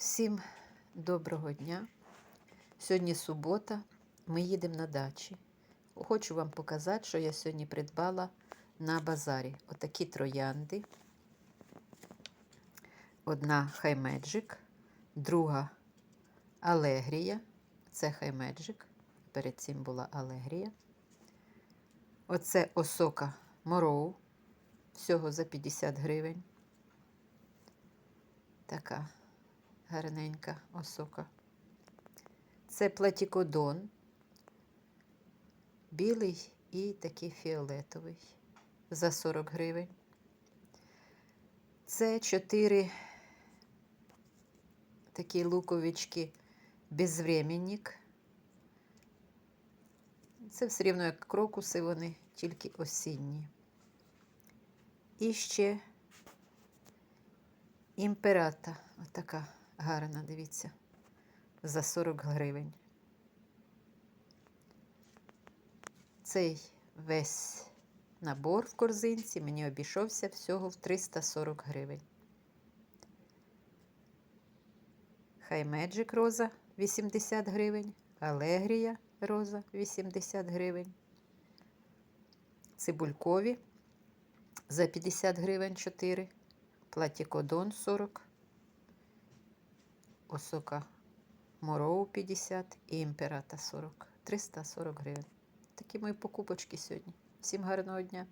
Всім доброго дня. Сьогодні субота. Ми їдемо на дачі. Хочу вам показати, що я сьогодні придбала на базарі. Отакі троянди. Одна хаймеджик, друга Алегрія. Це хаймеджик. Перед цим була Алегрія. Оце осока Мороу. Всього за 50 гривень. Така гарненька осока. Це платікодон. Білий і такий фіолетовий за 40 гривень. Це 4 такі луковички безвременник. Це все рівно як крокуси, вони тільки осінні. І ще імперата. Отака гарна, дивіться, за 40 гривень. Цей весь набор в корзинці мені обійшовся всього в 340 гривень. Хай Меджик роза 80 гривень, Алегрія роза 80 гривень. Цибулькові за 50 гривень 4, платікодон 40, осока мороу 50 і імперата 40, 340 гривень. Такі мої покупочки сьогодні. Всім гарного дня!